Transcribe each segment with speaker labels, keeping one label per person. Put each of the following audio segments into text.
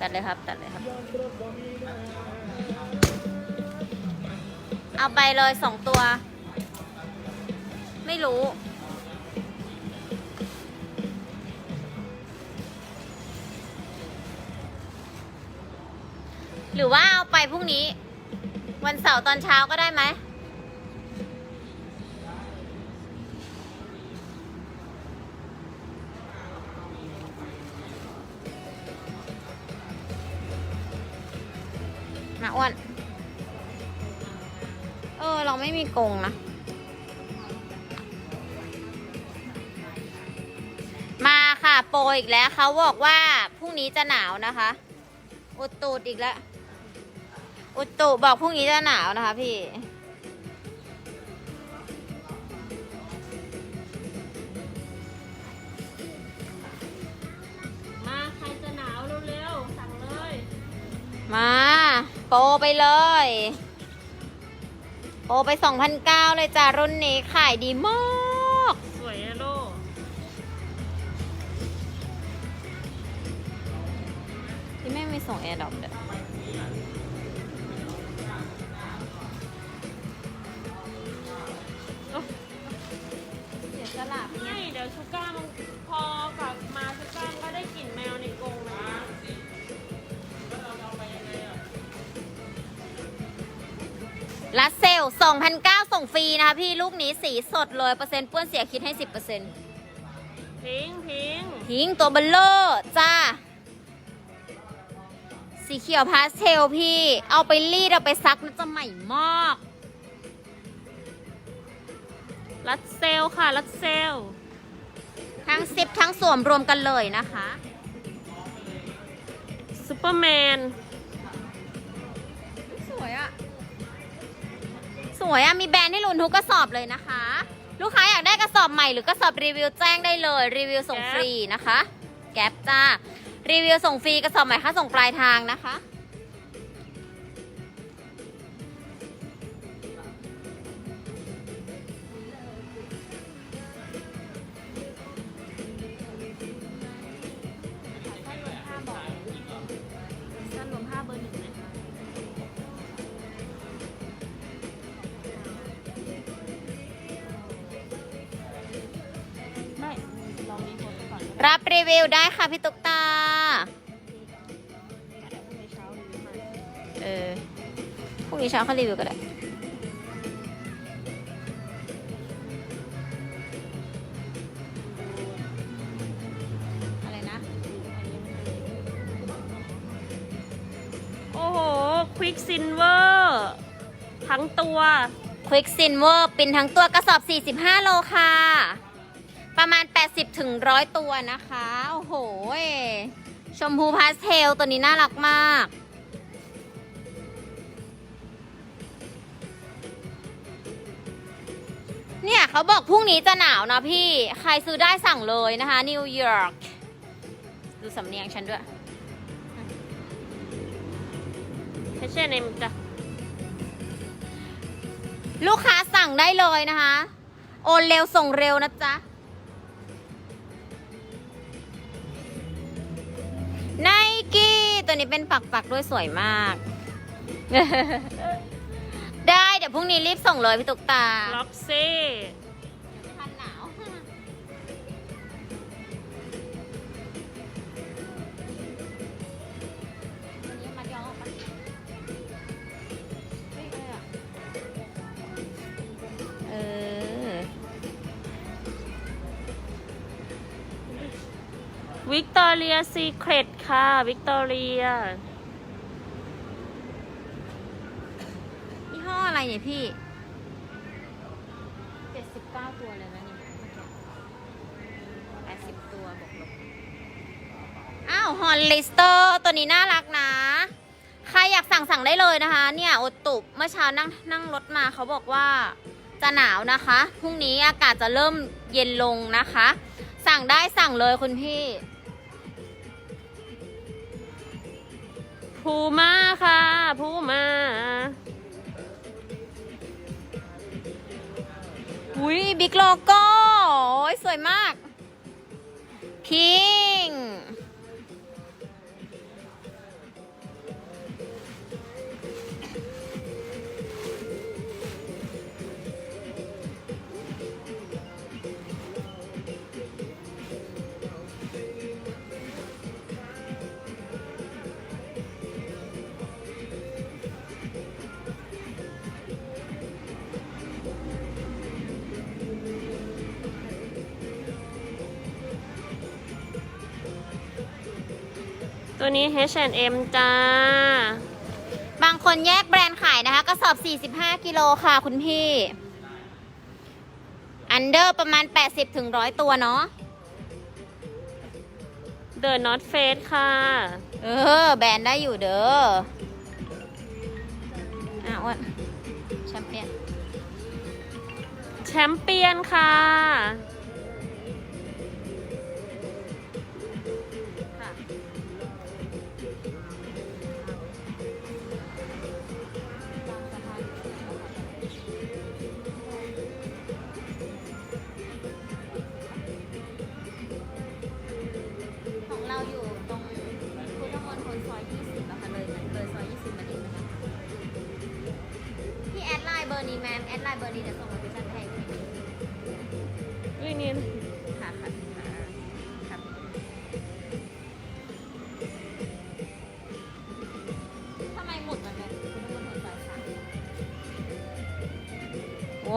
Speaker 1: ตัดเลยครับ ตัดเลยครับ เอาไปเลยสองตัว ไม่รู้ หรือว่าเอาไปพรุ่งนี้ วันเสาร์ตอนเช้าก็ได้ไหม อ้วน เออ เราไม่มีกรงนะ มาค่ะโปรอีกแล้วเขาบอกว่าพรุ่งนี้จะหนาวนะคะ อุตุดอีกแล้ว อุตุบอกพรุ่งนี้จะหนาวนะคะพี่
Speaker 2: มา
Speaker 1: ปรไปเลยโปรไป2,009เลยจ้ารุ่นนี้ขายดีมาก
Speaker 2: สวยอะโล
Speaker 1: ที่ไม่มีส่งแอร์ดรอปเด้อ 2,009ส่งฟรีนะคะพี่ลูกนี้สีสดเลยเปอร์เซ็นต์เปื้อนเสียคิดให้ 10%
Speaker 2: พิงพิง
Speaker 1: พิงตัวเบลเลอร์จ้า สีเขียวพาสเทลพี่ เอาไปรีด เอาไปซักน่าจะใหม่มาก
Speaker 2: รัดเซลค่ะ รัดเซล
Speaker 1: ทั้งซิปทั้งสวมรวมกันเลยนะคะ
Speaker 2: ซูเปอร์แมน
Speaker 1: วยอะมีแบรนด์ให้ลุ้นทุกกระสอบเลยนะคะ ลูกค้าอยากได้กระสอบใหม่หรือกระสอบรีวิวแจ้งได้เลยรีวิวส่งฟรีนะคะ แก๊ปจ้ารีวิวส่งฟรีกระสอบใหม่ค่าส่งปลายทางนะคะ
Speaker 2: รับรี
Speaker 1: วิวได้ค่ะพี่ตุ๊กตา
Speaker 2: เดี๋ยวพรุ่งนี้เช้ารีวิวมา
Speaker 1: เออพรุ่งนี้เช้าเขารีวิวก็ได้อะไรนะ
Speaker 2: โอ้โห ควิกซินเวอร์ทั้งตัว
Speaker 1: Quick Silver ปินทั้งตัวกระสอบ 45 โลค่ะ ประมาณ 80ถึง100 ตัวนะคะ โอ้โห ชมพูพาสเทลตัวนี้น่ารักมาก เนี่ยเขาบอกพรุ่งนี้จะหนาวนะพี่ ใครซื้อได้สั่งเลยนะคะนิวยอร์กดูสำเนียงฉันด้วย
Speaker 2: แค่เช่นเองจ้ะ
Speaker 1: ลูกค้าสั่งได้เลยนะคะ โอนเร็วส่งเร็วนะจ๊ะ ตัวนี้เป็นปักปักๆด้วยสวยมาก ได้เดี๋ยวพรุ่งนี้รีบส่งเลยพี่ตุ๊กตา
Speaker 2: ล็อกเซ่
Speaker 1: วิก
Speaker 2: ตอเรียซีเครตค่ะวิกตอเรีย
Speaker 1: ยี่ห้ออะไรเนี่ยพี่เจ็ดสิบเก้าตัวเลยนะนี่แปดสิบตัวบวกลบอ้าวฮอนลิสเตอร์ตัวนี้น่ารักนะ ใครอยากสั่งสั่งได้เลยนะคะ เนี่ยโอตุเมื่อเช้านั่งนั่งรถมาเขาบอกว่าจะหนาวนะคะ พรุ่งนี้อากาศจะเริ่มเย็นลงนะคะ สั่งได้สั่งเลยคุณพี่
Speaker 2: ภูมาค่ะภูมา
Speaker 1: อุ้ยบิ๊กโลโก้โอ้ยสวยมาก พี่
Speaker 2: ตัวนี้ H&M จ้า
Speaker 1: บางคนแยกแบรนด์ขายนะคะ กระสอบ 45 กิโลค่ะคุณพี่ อันเดอร์ประมาณ 80ถึง100 ตัวเนาะ
Speaker 2: The North Face ค่ะ
Speaker 1: เออ แบรนด์ได้อยู่เด้ออะอ้วนแชมเปี้ยน
Speaker 2: แชมเปี้ยนค่ะ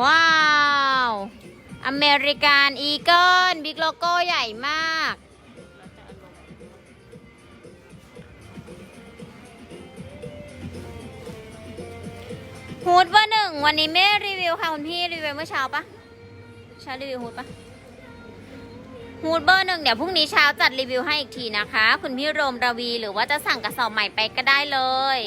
Speaker 1: ว้าว อเมริกันอีเกิลบิ๊กโลโก้ใหญ่มาก ฮูดเบอร์หนึ่งวันนี้ไม่รีวิวค่ะ คุณพี่รีวิวเมื่อเช้าปะเช้ารีวิวฮูดปะฮูดเบอร์หนึ่งเดี๋ยวพรุ่งนี้เช้าจัดรีวิวให้อีกทีนะคะ คุณพี่โรมระวีหรือว่าจะสั่งกระสอบใหม่ไปก็ได้เลย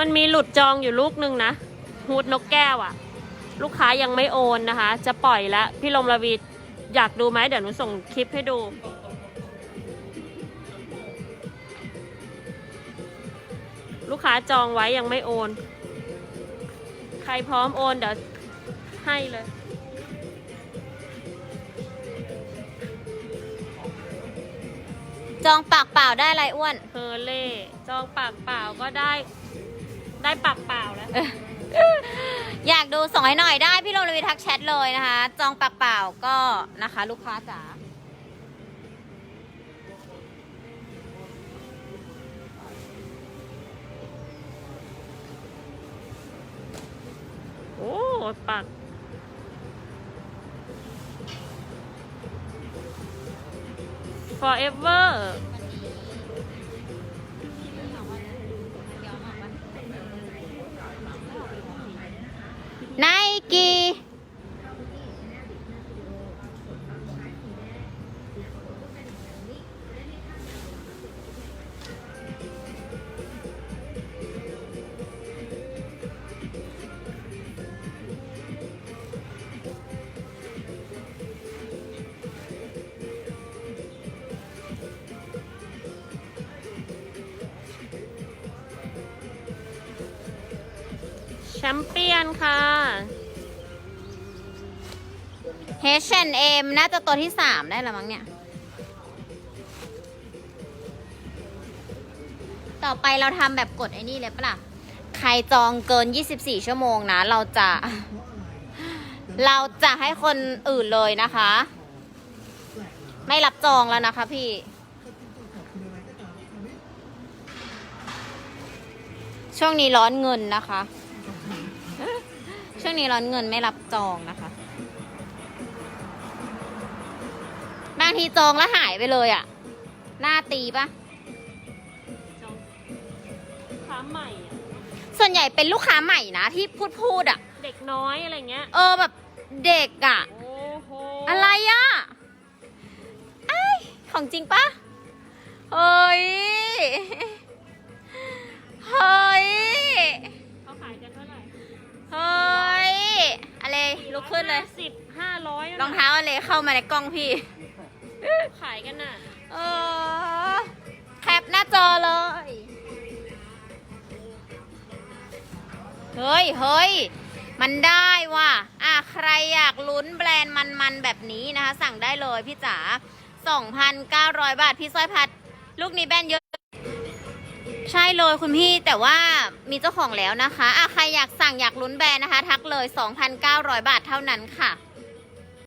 Speaker 2: มันมีหลุดจองอยู่ลูกหนึ่งนะฮูดนกแก้วอะลูกค้ายังไม่โอนนะคะ จะปล่อยแล้วพี่ลมระวีอยากดูไหมเดี๋ยวหนูส่งคลิปให้ดู ลูกค้าจองไว้ยังไม่โอน ใครพร้อมโอนเดี๋ยวให้เลย
Speaker 1: จองปากเปล่าได้อะไรอ้วน
Speaker 2: เฮอเล่ จองปากเปล่าก็ได้ ได้ปากเปล่าแล้ว
Speaker 1: อยากดูส่งให้หน่อยได้พี่โรมระวีทักแชทเลยนะคะ จองปากเปล่าก็นะคะ ลูกค้าจ๋า
Speaker 2: โอ้ปากฟอร์เอเวอร์ แชมเปี้ยนค่ะ
Speaker 1: H&M น่าจะตัวที่สามได้แล้วมั้งเนี่ย ต่อไปเราทำแบบกดไอ้นี่เลยปะล่ะ ใครจองเกิน 24 ชั่วโมงนะ เราจะ เราจะให้คนอื่นเลยนะคะ ไม่รับจองแล้วนะคะพี่ ช่วงนี้ร้อนเงินนะคะ ช่วงนี้ร้อนเงินไม่รับจองนะคะ บางทีจองแล้วหายไปเลยอะ่ะ หน้าตีปะ
Speaker 2: จองลูกค้าใหม่อะ
Speaker 1: ส่วนใหญ่เป็นลูกค้าใหม่นะที่พูดพูดอะ่ะ
Speaker 2: เด็กน้อยอะไรเงี้ย
Speaker 1: เออแบบเด็กอะ่ะ
Speaker 2: โอ้โห
Speaker 1: อะไรอะ่ะไอยของจริงปะเฮ้ย ลุกขึ้นเลย
Speaker 2: สิบห้าร้อย
Speaker 1: รองเท้าอะไรเข้ามาในกล้องพี่
Speaker 2: ขายกันน่ะ
Speaker 1: เออแคปหน้าจอเลย เฮ้ยเฮ้ยมันได้ว่ะ อะ ใครอยากลุ้นแบรนด์มันๆแบบนี้นะคะ สั่งได้เลยพี่จ๋า2,900 บาท พี่สร้อยพัด ลูกนี้แบรนด์เยอะ ใช่เลยคุณพี่แต่ว่ามีเจ้าของแล้วนะคะอะใครอยากสั่งอยากลุ้นแบรนด์นะคะ ทักเลย 2,900 บาทเท่านั้นค่ะ